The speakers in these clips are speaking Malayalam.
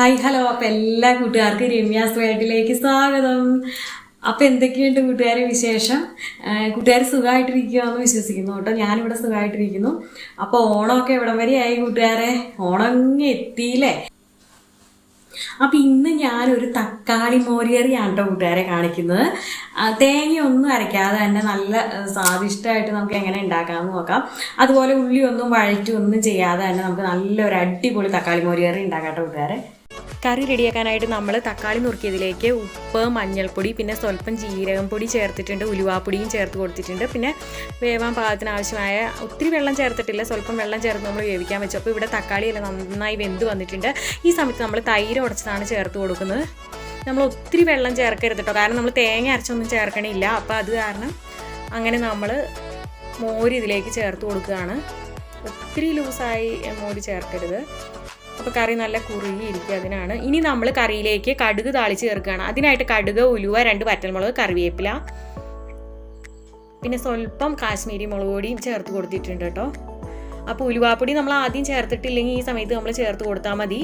Hi hello. അപ്പം എല്ലാ കൂട്ടുകാർക്കും രമ്യാസ് വേട്ടിലേക്ക് സ്വാഗതം. അപ്പം എന്തൊക്കെയുണ്ട് കൂട്ടുകാരെ വിശേഷം? കൂട്ടുകാർ സുഖമായിട്ടിരിക്കുകയെന്ന് വിശ്വസിക്കുന്നു കേട്ടോ. ഞാനിവിടെ സുഖമായിട്ടിരിക്കുന്നു. അപ്പോൾ ഓണമൊക്കെ എവിടം ആയി കൂട്ടുകാരെ? ഓണം എത്തിയില്ലേ? അപ്പം ഇന്ന് ഞാനൊരു തക്കാളി മോരിയറിയാണ് കേട്ടോ കൂട്ടുകാരെ കാണിക്കുന്നത്. തേങ്ങയൊന്നും അരയ്ക്കാതെ തന്നെ നല്ല സ്വാദിഷ്ടമായിട്ട് നമുക്ക് എങ്ങനെ ഉണ്ടാക്കാമെന്ന് നോക്കാം. അതുപോലെ ഉള്ളിയൊന്നും വഴറ്റൊന്നും ചെയ്യാതെ തന്നെ നമുക്ക് നല്ലൊരു അടിപൊളി തക്കാളി മോരിയറി ഉണ്ടാക്കാം കേട്ടോ കൂട്ടുകാരെ. കറി റെഡിയാക്കാനായിട്ട് നമ്മൾ തക്കാളി നുറുക്കിയതിലേക്ക് ഉപ്പ് മഞ്ഞൾപ്പൊടി പിന്നെ സ്വല്പം ജീരകം പൊടി ചേർത്തിട്ടുണ്ട് ഉലുവാപ്പൊടിയും ചേർത്ത് കൊടുത്തിട്ടുണ്ട്. പിന്നെ വേവാൻ പാകത്തിന് ആവശ്യമായ ഒത്തിരി വെള്ളം ചേർത്തിട്ടില്ല സ്വല്പം വെള്ളം ചേർത്ത് നമ്മൾ വേവിക്കാൻ വെച്ചു. അപ്പോൾ ഇവിടെ തക്കാളിയെല്ലാം നന്നായി വെന്ത് വന്നിട്ടുണ്ട്. ഈ സമയത്ത് നമ്മൾ തൈര് ഉടച്ചതാണ് ചേർത്ത് കൊടുക്കുന്നത്. നമ്മൾ ഒത്തിരി വെള്ളം ചേർക്കരുത് കേട്ടോ കാരണം നമ്മൾ തേങ്ങ അരച്ചൊന്നും ചേർക്കണില്ല. അപ്പോൾ അത് കാരണം അങ്ങനെ നമ്മൾ മോര് ഇതിലേക്ക് ചേർത്ത് കൊടുക്കുകയാണ്. ഒത്തിരി ലൂസായി മോര് ചേർക്കരുത്. അപ്പോൾ കറി നല്ല കുറുകിയിരിക്കും അതിനാണ്. ഇനി നമ്മൾ കറിയിലേക്ക് കടുക് താളിച്ച് ചേർക്കുകയാണ്. അതിനായിട്ട് കടുക് ഉലുവ രണ്ട് വറ്റൽമുളക് കറിവേപ്പില. പിന്നെ സ്വല്പം കാശ്മീരി മുളക് പൊടിയും ചേർത്ത് കൊടുത്തിട്ടുണ്ട് കേട്ടോ. അപ്പോൾ ഉലുവാപ്പൊടി നമ്മൾ ആദ്യം ചേർത്തിട്ടില്ലെങ്കിൽ ഈ സമയത്ത് നമ്മൾ ചേർത്ത് കൊടുത്താൽ മതി.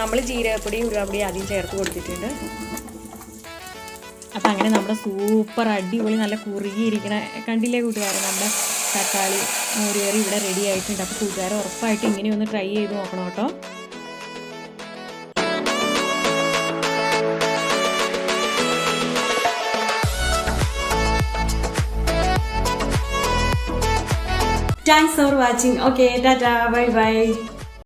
നമ്മൾ ജീരകപ്പൊടിയും ഉലുവാപ്പൊടിയും ആദ്യം ചേർത്ത് കൊടുത്തിട്ടുണ്ട്. അപ്പം അങ്ങനെ നമ്മുടെ സൂപ്പർ അടിപൊളി നല്ല കുറുകിയിരിക്കണ കണ്ടില്ലേ കൂട്ടുകാരെ? നമ്മുടെ തക്കാളി മോരുകറി ഇവിടെ റെഡി ആയിട്ടുണ്ട്. അപ്പോൾ കൂട്ടുകാരെ ഉറപ്പായിട്ട് ഇങ്ങനെ ഒന്ന് ട്രൈ ചെയ്ത് നോക്കണം കേട്ടോ. Thanks for watching okay tata bye bye